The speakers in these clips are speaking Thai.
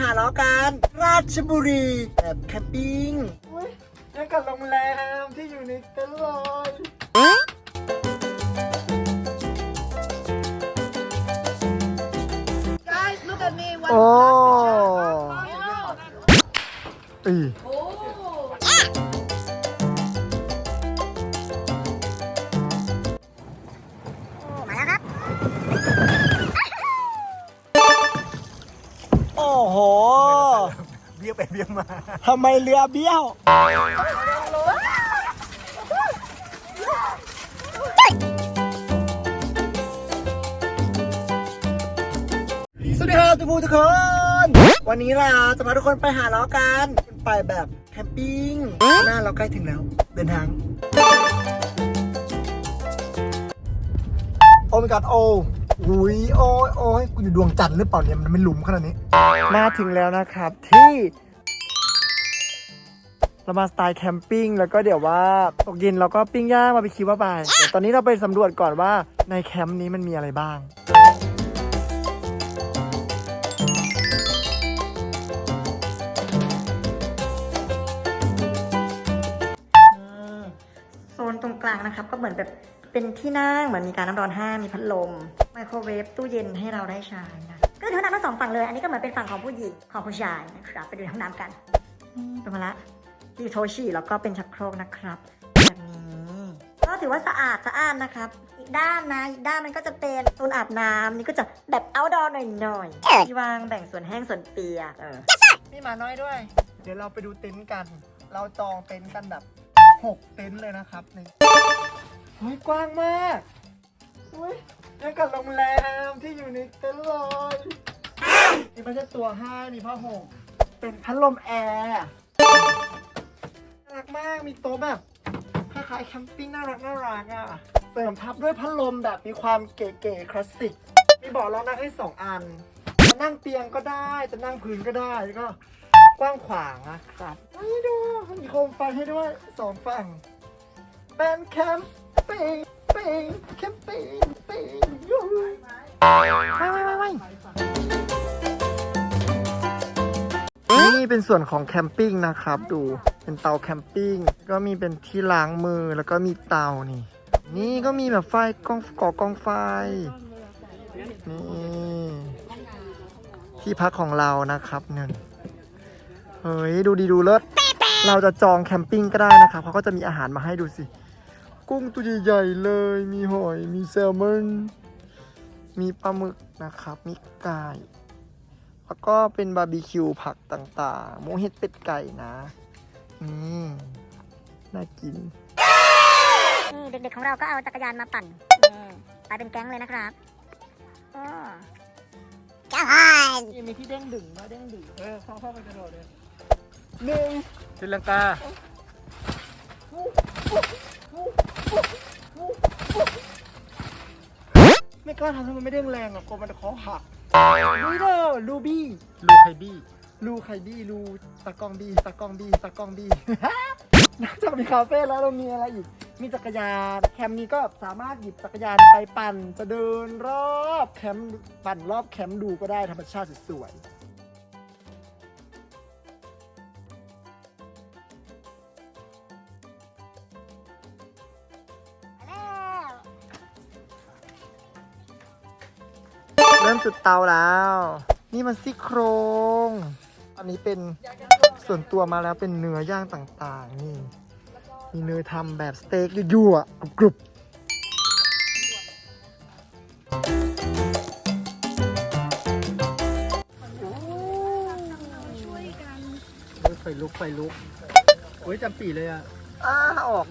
หาล้อกันราชบุรีแบบแคมปิ้งยังกับโรงแรมที่อยู่ในเต็นท์เลย Guys, look at me. One โอ้ last picture. อี เบี้ยวไปเบี้ยวมาทำไมเรือเบี้ยว สวัสดีครับทุกผู้ทุกคน วันนี้เราจะพาทุกคนไปหาล้อกันไปแบบแคมปิ้งหน้าเราใกล้ถึงแล้ว เดินทาง โอ้ my god โอ้หุยโอ้ยโอ้ยกูอยู่ดวงจันทร์หรือเปล่าเนี่ยมันไม่หลุมขนาดนี้ มาถึงแล้วนะครับ ที่ เรามาสไตล์แคมปิ้งแล้วก็เดี๋ยวว่าตกเย็นเราก็ปิ้งย่างมาไปคิดว่าไปเดี๋ยวตอนนี้เราไปสำรวจก่อนว่าในแคมป์นี้มันมีอะไรบ้าง โซนตรงกลางนะครับ ก็เหมือนแบบเป็นที่นั่งเหมือนมีการน้ำร้อนห้ามีพัดลม ไมโครเวฟตู้เย็นให้เราได้ใช้นะก็คือห้องน้ำทั้งสองฝั่งเลย อันนี้ก็เหมือนเป็นฝั่งของผู้หญิงของผู้ชายนะครับไปดูห้องน้ำกันนี่เป็นมาละ ที่โทชิแล้วก็เป็นชักโครกนะครับ แบบนี้ก็ถือว่าสะอาดสะอาดนะครับ อีกด้านนะอีกด้านมันก็จะเป็นโซนอาบน้ำนี่ก็จะแบบ outdoor หน่อยๆที่วางแบ่งส่วนแห้งส่วนเปียกเออมีหมาน้อยด้วย เดี๋ยวเราไปดูเต็นท์กัน เราจองเต็นท์กันแบบหกเต็นท์เลยนะครับนี่เฮ้ยกว้างมากเฮ้ยยังกับโรงแรมที่อยู่ในเต็นท์เลยมีพัชตัวให้มีผ้าห่มเป็นพัดลมแอร์น่า รักมาก มีโต๊ะแบบคล้ายๆแคมปิ้งน่ารักน่ารักอะ เสริมทับด้วยพัดลมแบบมีความเก๋ๆคลาสสิก มีเบาะรองนั่งให้สองอัน จะนั่งเตียงก็ได้ จะนั่งพื้นก็ได้แล้วก็กว้างขวางนะครับนี่ดูมีโคมไฟให้ด้วยสองฝั่งเป็นแคมปิ้งปิ้งแคมปิ้งปิ้งยูไม่ไม่ไม่ไม่นี่เป็นส่วนของแคมปิ้งนะครับดู เป็นเตาแคมปิ้งก็มีเป็นที่ล้างมือแล้วก็มีเตานี่ นี่ก็มีแบบไฟกองก่อกองไฟนี่ที่พักของเรานะครับเนี่ยเฮ้ยดูดีดูเลิศเราจะจองแคมปิ้งก็ได้นะครับเขาก็จะมีอาหารมาให้ดูสิ กุ้งตัวใหญ่ๆเลย มีหอย มีแซลมอนมีปลาหมึกนะครับ มีไก่แล้วก็เป็นบาร์บีคิวผักต่างๆหมูเห็ดเป็ดไก่นะ นี่น่ากิน นี่เด็กๆของเราก็เอาจักรยานมาปั่นนี่ไปเป็นแก๊งเลยนะครับอ้อจ้ามีที่เด้งดึงมาเด้งดึงเออเข้าเข้าไปกระโดดเลยหนึ่งศรีลังกาไม่กล้าทำทำไมไม่เด้งแรงอะกลัวมันจะคอหักนี่เด้อลูบี้ ลูไคบี้ ลูไข่บี้ลูตะกองบี้ตะกองบี้ตะกองบี้ นอกจากมีคาเฟ่แล้วเรามีอะไรอีก มีจักรยานแคมป์นี้ก็สามารถหยิบจักรยานไปปั่น จะเดินรอบแคมป์ปั่นรอบแคมป์ดูก็ได้ธรรมชาติสวยเริ่มจุดเตาแล้ว นี่มันซี่โครง อันนี้เป็นส่วนตัวมาแล้วเป็นเนื้อย่างต่างๆ นี่ มีเนยทำแบบสเต็กยั่วๆกรุบๆไฟลุกไฟลุกโอ้ยจำปีเลยอะ อ้าออก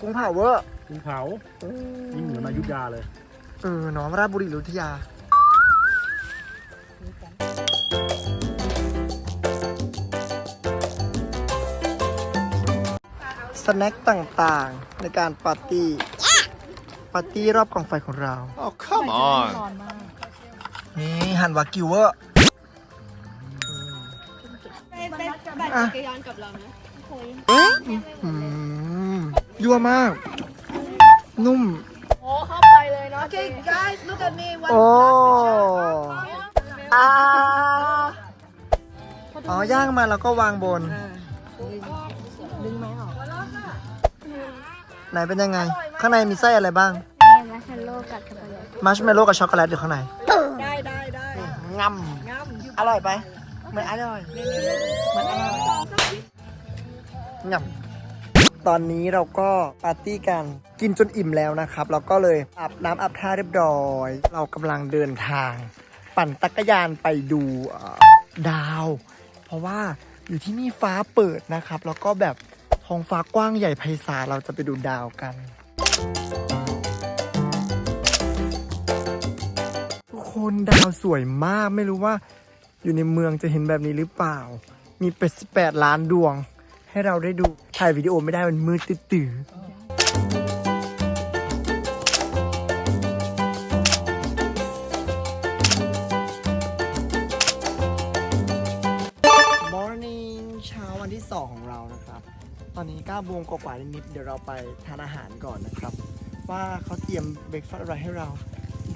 กุ้งเผาเวอร์คุณเผายิ่งเหนือมายุทธยาเลย เออหนอมราชบุรีหรืออยุธยา สแน็คต่างๆ ในการปาร์ตี้ ปาร์ตี้รอบกองไฟของเรา Oh come on นี่หันวากิวเวอร์ไปไปปั่นจักรยานกับเรานะอืมยั่วมาก นุ่ม โอ้เข้าไปเลยเนาะ Okay guys look at me one โอ้ last picture อ๋ อย่างมาแล้วก็วางบน ดึงไม้ออก ไหนเป็นยังไง ข้างในมีไส้อะไรบ้าง มัชเมลโล่กับช็อกโกแลตมัชเมลโล่กับช็อกโกแลตอยู่ข้างใน ได้ได้ได้งำอร่อยไปเหมือนอร่อยเหมือนอร่อยงำตอนนี้เราก็ปาร์ตี้กันกินจนอิ่มแล้วนะครับ เราก็เลยอาบน้ำอาบท่าเรียบร้อย เรากำลังเดินทาง ปั่นตักรยานไปดูเอ่อดาว เพราะว่าอยู่ที่นี่ฟ้าเปิดนะครับ แล้วก็แบบท้องฟ้ากว้างใหญ่ไพศาลเราจะไปดูดาวกัน ทุกคนดาวสวยมากไม่รู้ว่า อยู่ในเมืองจะเห็นแบบนี้หรือเปล่า มีเป็ดแปดล้านดวง ให้เราได้ดูถ่ายวิดีโอไม่ได้มันมืดตื้อ 5โมงกว่าๆนิดๆเดี๋ยวเราไปทานอาหารก่อนนะครับ ว่าเขาเตรียมเบรกฟาสต์อะไรให้เรา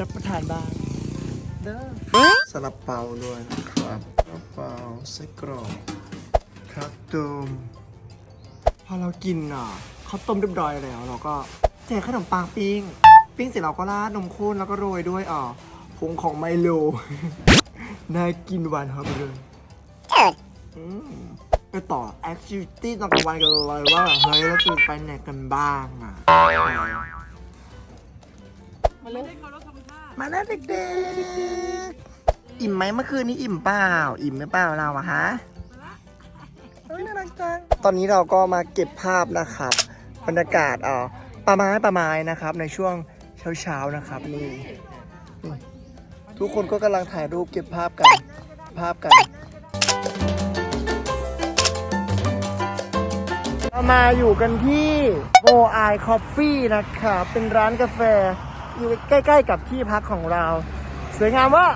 รับประทานบ้างเด้อสลับเปาด้วยนะครับสลับเปาไส้กรอกครับตูมพอเรากินอะเขาต้มเรียบร้อยแล้ว เราก็แจกขนมปังปิ้ง ปิ้งเสร็จเราก็ราดนมข้นแล้วก็โรยด้วยอะผงของไมโล น่ากินหวานหอมเลย ไปต่อ activity ตอนกลางวันกันเลยว่าแบบเฮ้ยเราจะไปไหนกันบ้างอะมาแล้วเด็กๆ อิ่มไหมเมื่อคืนนี้อิ่มเปล่า อิ่มหรือเปล่าเราอะฮะเฮ้ยน่ารักจังตอนนี้เราก็มาเก็บภาพนะครับ บรรยากาศเอ่อป่าไม้ป่าไม้นะครับ ในช่วงเช้าๆนะครับนี่นี่ทุกคนก็กำลังถ่ายรูปเก็บภาพกันภาพกัน เรามาอยู่กันที่โ o ไอคอฟฟี่นะครับ เป็นร้านกาแฟอยู่ใกล้ ๆ กับที่พักของเรา สวยงามว่า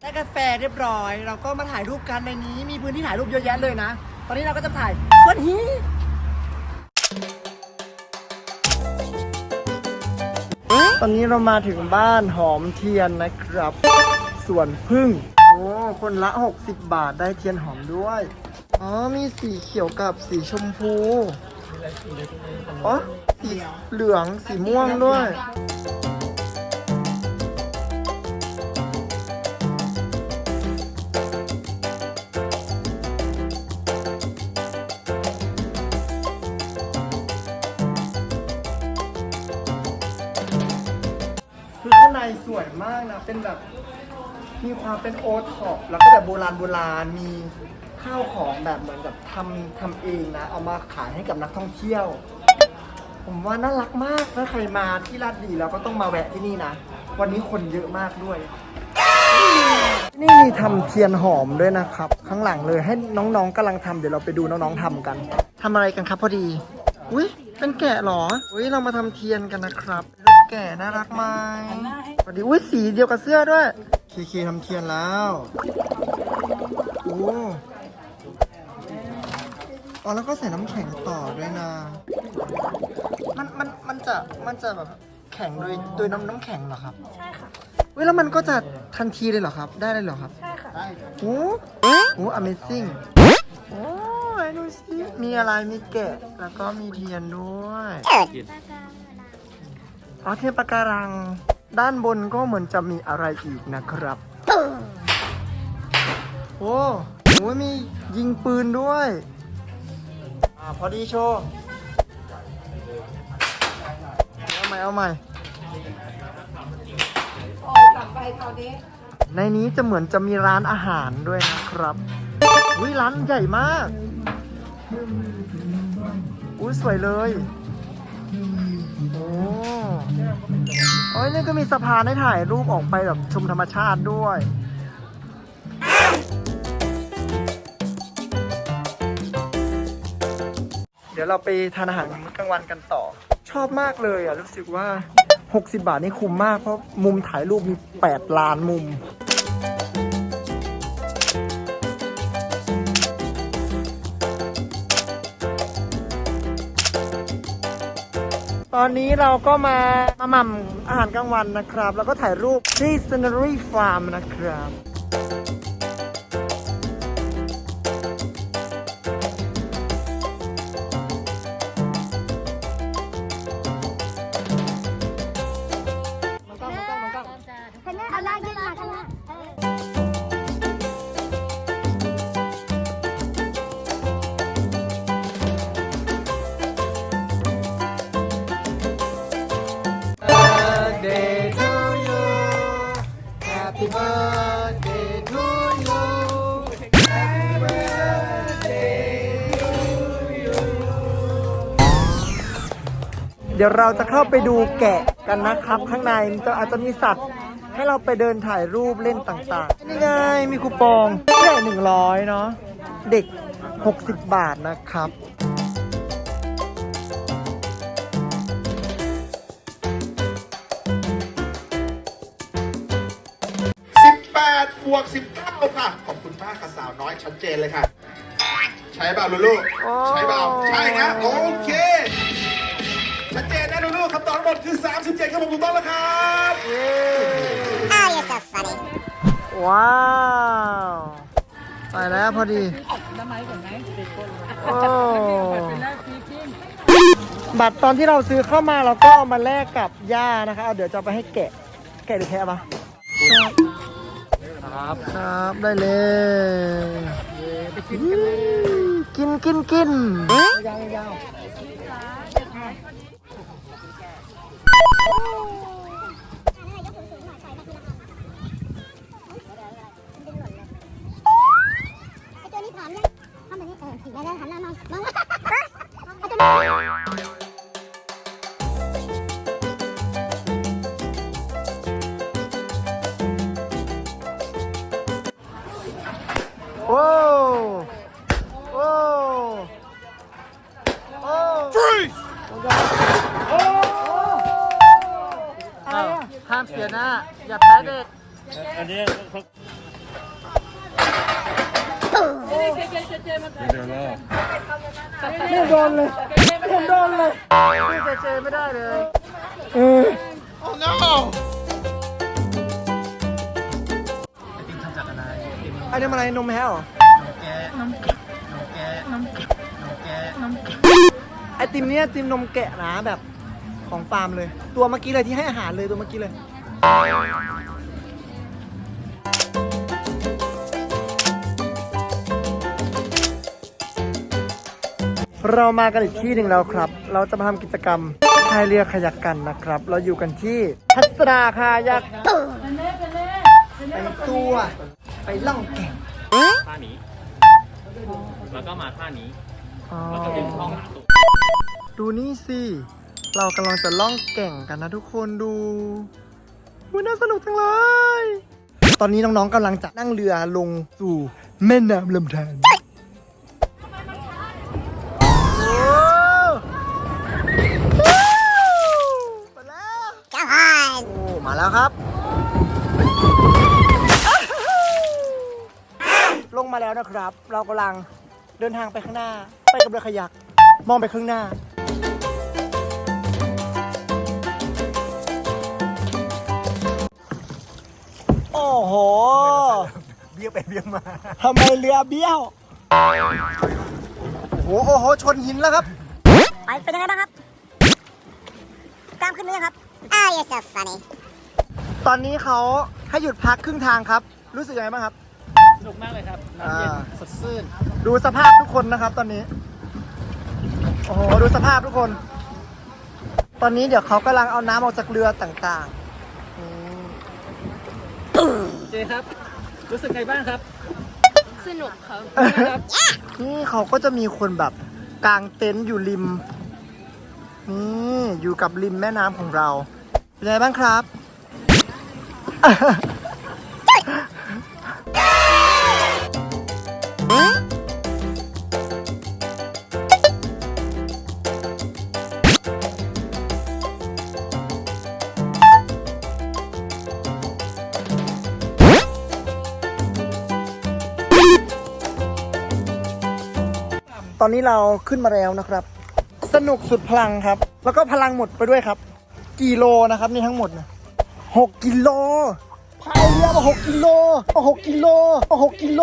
ได้กาแฟเรียบร้อย เราก็มาถ่ายรูปกันในนี้มีพื้นที่ถ่ายรูปเยอะแยะเลยนะ ตอนนี้เราก็จะถ่ายสวนฮี ตอนนี้เรามาถึงบ้านหอมเทียนนะครับสวนพึ่ง โอ้ คนละ 60 บาทได้เทียนหอมด้วย อ๋อ มีสีเขียวกับสีชมพูอ๋อสีเหลือง สีม่วงด้วย มากนะ เป็นแบบ มีความเป็นโอท็อปแล้วก็แบบโบราณโบราณ มีข้าวของแบบเหมือนกับทำทำเองนะ เอามาขายให้กับนักท่องเที่ยว ผมว่าน่ารักมากถ้าใครมาที่ลาดดีเราก็ต้องมาแวะที่นี่นะ วันนี้คนเยอะมากด้วย นี่มีทำเทียนหอมด้วยนะครับ ข้างหลังเลยให้น้องๆกำลังทำเดี๋ยวเราไปดูน้องๆทำกันทำอะไรกันครับพอดี อุ้ยเป็นแกะเหรอ อุ้ยเรามาทำเทียนกันนะครับ แกะน่ารักไหมพอดีอุ้ยสีเดียวกับเสื้อด้วยเคเคทำเทียนแล้วโอ้อ๋อแล้วก็ใส่น้ำแข็งต่อด้วยนะ มันมันมันจะมันจะแบบแข็งโดยโดยน้ำน้ำแข็งเหรอครับ ใช่ค่ะเว้ยแล้วมันก็จะทันทีเลยเหรอครับ ได้เลยเหรอครับ ใช่ค่ะโอ้โห amazing โอ้ยดูสิมีอะไรมีแกะแล้วก็มีเทียนด้วย อ๋อเทียนปะการัง ด้านบนก็เหมือนจะมีอะไรอีกนะครับโอ้โหมียิงปืนด้วยอ่าพอดีโชว์เอาใหม่เอาใหม่ในนี้จะเหมือนจะมีร้านอาหารด้วยนะครับอุ้ยร้านใหญ่มาก อุ้ยสวยเลย โอ้โอ้ยนี่ก็มีสะพานให้ถ่ายรูปออกไปแบบชมธรรมชาติด้วย เดี๋ยวเราไปทานอาหารมื้อกลางวันกันต่อ ชอบมากเลยอะ รู้สึกว่า 60 บาทนี่คุ้มมากเพราะมุมถ่ายรูปมี 8 ล้านมุม ตอนนี้เราก็มามาหม่ำอาหารกลางวันนะครับ แล้วก็ถ่ายรูปที่ Scenery Farm นะครับ เดี๋ยวเราจะเข้าไปดูแกะกันนะครับ ข้างในจะอาจจะมีสัตว์ ให้เราไปเดินถ่ายรูปเล่นต่างๆ นี่ไงมีคูปองใหญ่หนึ่งร้อยเนาะเด็ก 60 บาทนะครับบวก19ค่ะ ขอบคุณมากค่ะสาวน้อยชัดเจนเลยค่ะ ใช่เปล่าลูลูใช่เปล่าใช่นะ โอเค ชัดเจนนะลูลูคำตอบทั้งหมดคือ 37ครับผมถูกต้องแล้วครับว้าวไปแล้วพอดีโอ้บัตรตอนที่เราซื้อเข้ามาเราก็เอามาแลกกับย่านะคะเอาเดี๋ยวจะเอาไปให้แกะ แกะหรือแคะปะครับครับได้เลยกินกินกินยาวยาว ไอตัวนี้ถามยังทำแบบนี้เออแล้วแล้วหันหน้ามองมองไอตัวนี้ ห้ามเสียหน้าอย่าแพ้เด็ก อันนี้เขาเดี๋ยวรอไม่โดนเลยไม่โดนเลยไม่เจเจไม่ได้เลยเออโอ้ no อันนี้มันอะไรนมแพ้เหรอไอติมเนี้ยไอติมนมแกะนะแบบของฟาร์มเลย ตัวเมื่อกี้เลยที่ให้อาหารเลยตัวเมื่อกี้เลย เรามากันอีกที่หนึ่งแล้วครับ เราจะมาทำกิจกรรมพายเรือขยักกันนะครับ เราอยู่กันที่พัสราคายักไปตัว ไปล่องแก่งท่านี้ แล้วก็มาท่านี้อ๋อแล้วก็ดึงช่องหาตัวดูนี่สิ เรากำลังจะล่องแก่งกันนะทุกคนดู มันน่าสนุกจังเลย ตอนนี้น้องๆกำลังจะนั่งเรือลงสู่แม่น้ำลำธารมาแล้วโอ้มาแล้วครับ ลงมาแล้วนะครับ เรากำลังเดินทางไปข้างหน้า ไปกับเรือขยัก มองไปข้างหน้า โอ้โห เบี้ยไปเบี้ยมา ทำไมเรือเบี้ยว โอ้โหโอ้โห ชนหินแล้วครับ ไปเป็นยังไงบ้างครับ กล้ามขึ้นไหมยังครับ Ah you're so funny ตอนนี้เขาให้หยุดพักครึ่งทางครับ รู้สึกยังไงบ้างครับ สนุกมากเลยครับน้ำเย็นอ่า สดชื่นดูสภาพทุกคนนะครับตอนนี้ โอ้โห ดูสภาพทุกคน ตอนนี้เดี๋ยวเขากำลังเอาน้ำออกจากเรือต่างๆอืมเจครับ รู้สึกไงบ้างครับ สนุกครับ นี่เขาก็จะมีคนแบบกางเต็นท์อยู่ริม นี่อยู่กับริมแม่น้ำของเรา เป็นไงบ้างครับ อนนี้เราขึ้นมาแล้วนะครับ สนุกสุดพลังครับ แล้วก็พลังหมดไปด้วยครับ กี่โลนะครับนี่ทั้งหมดนะหกกิโลพายเรือมาหกกิโลมาหกกิโลมาหกกิโล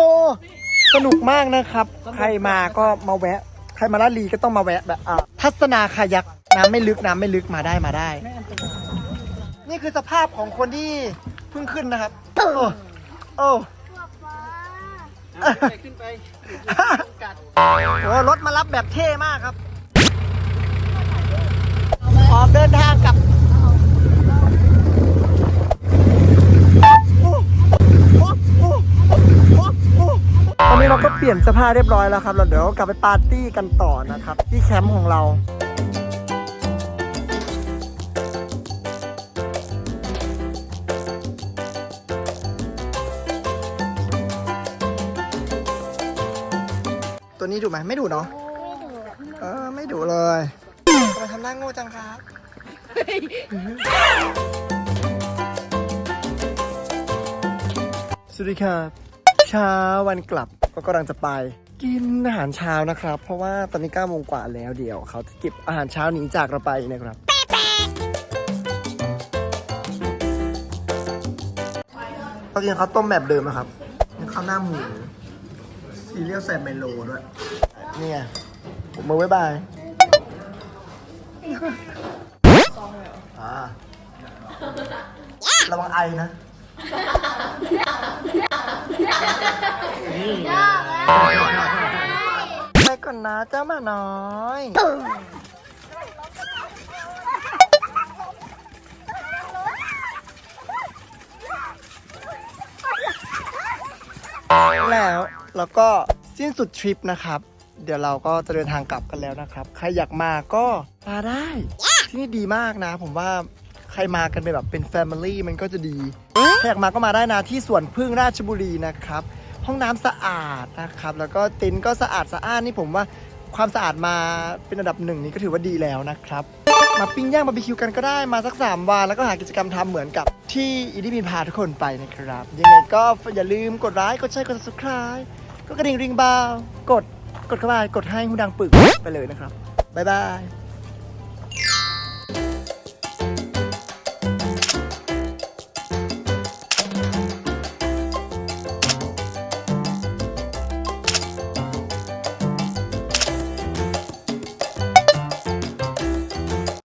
สนุกมากนะครับ ใครมาก็มาแวะ ใครมาลาดลีก็ต้องมาแวะแบบอ่าทัศนาคายักน้ำไม่ลึกน้ำไม่ลึกมาได้มาได้ นี่คือสภาพของคนที่เพิ่งขึ้นนะครับ โอ้โอ้ไปขึ้นไปกัด โอ้รถมารับแบบเท่มากครับ ออกเดินทางกับตอนนี้เราก็เปลี่ยนเสื้อผ้าเรียบร้อยแล้วครับ เราเดี๋ยวกลับไปปาร์ตี้กันต่อนะครับ ที่แคมป์ของเรา นี้ดูไหมไม่ดูเนาะเออไม่ดูเลยทำไมทำหน้าโง่จังครับสวัสดีครับเช้าวันกลับก็กำลังจะไป กินอาหารเช้านะครับ เพราะว่าตอนนี้9โมงกว่าแล้วเดี๋ยวเขาจะเก็บอาหารเช้าหนีจากเราไปนะครับเรากินข้าวต้มแบบเดิมนะครับนี่ข้าวหน้าหมู ซีเรียลใส่ไมโลด้วย นี่ไงผมมือไว้บายอ่าระวังไอนะไปก่อนนะเจ้าหมาน้อยแล้ว แล้วก็สิ้นสุดทริปนะครับ เดี๋ยวเราก็จะเดินทางกลับกันแล้วนะครับ ใครอยากมาก็มาได้ ที่นี่ดีมากนะ ผมว่าใครมากันเป็นแบบเป็นแฟมิลี่มันก็จะดีใครอยากมาก็มาได้นะที่สวนพึ่งราชบุรีนะครับ ห้องน้ำสะอาดนะครับ แล้วก็เต็นท์ก็สะอาดสะอ้านนี่ผมว่าความสะอาดมาเป็นอันดับหนึ่งนี่ก็ถือว่าดีแล้วนะครับ มาปิ้งย่างบาร์บีคิวกันก็ได้มาสัก 3 วัน แล้วก็หากิจกรรมทำเหมือนกับที่อีดี้บินพาทุกคนไปนะครับ ยังไงก็อย่าลืมกดไลค์กดแชร์กด subscribe ก็กระดิ่งริงบาวกดกดเข้าไปกดให้หูดังปึกไปเลยนะครับบ๊ายบาย